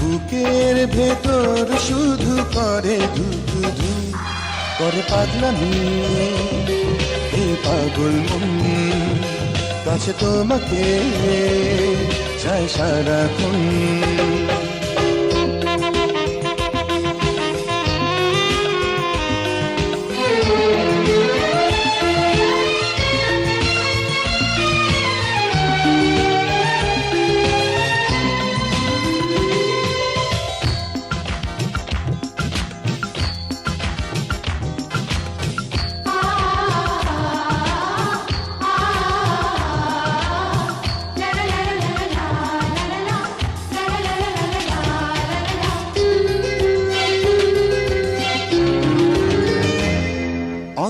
বুকের ভেতর শুধু করে ধুক ধুক করে পাগলামি এই পাগল মন। কাছে তোমাকে চাই সারাক্ষণ।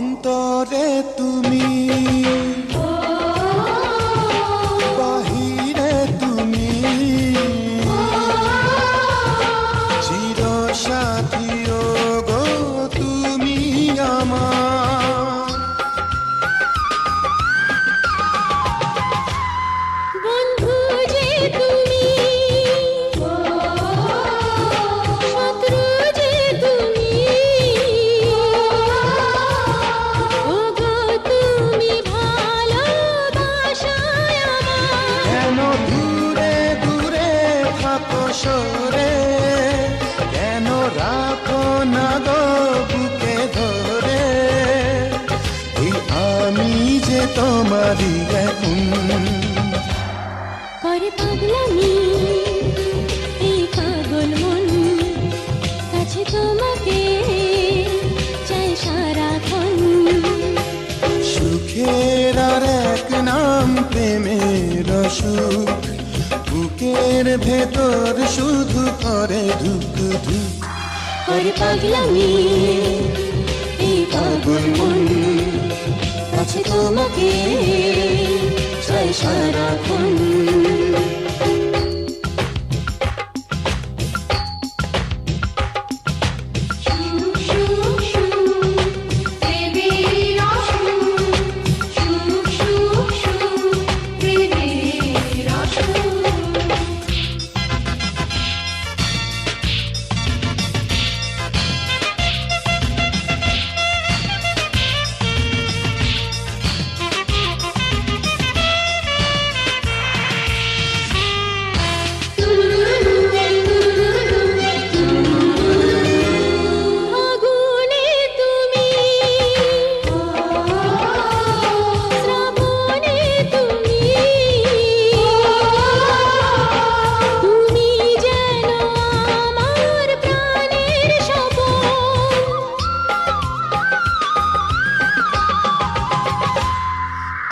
অন্তরে তুমি। তোমারই এখন করে পাগলামি এই পাগল মন। কাছে তোমাকে চাই সারাক্ষণ। সুখের আর এক নাম প্রেমের সুখ। বুকের ভেতর শুধু করে ধুক ধুক করে পাগলামি এই পাগল মন। কাছে তোমাকে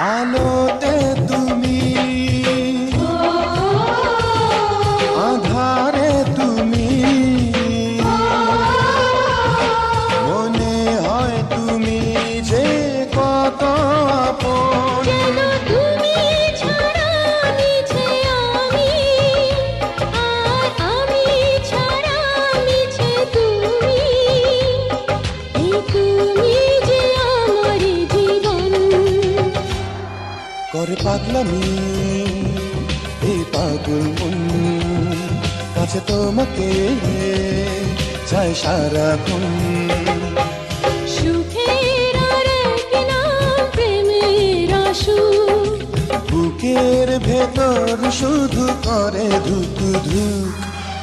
आलो दे तू করে পাগলামি এই পাগল মন কাছে তোমাকে চাই সারাক্ষণ। আসুক বুকের ভেতর শুধু করে ধুক ধুক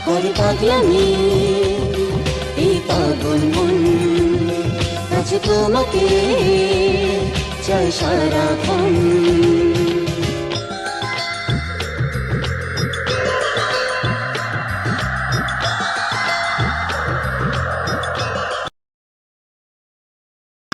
করে পাগলামি এই পাগল মন কাছে তোমাকে চাই সারাক্ষণ।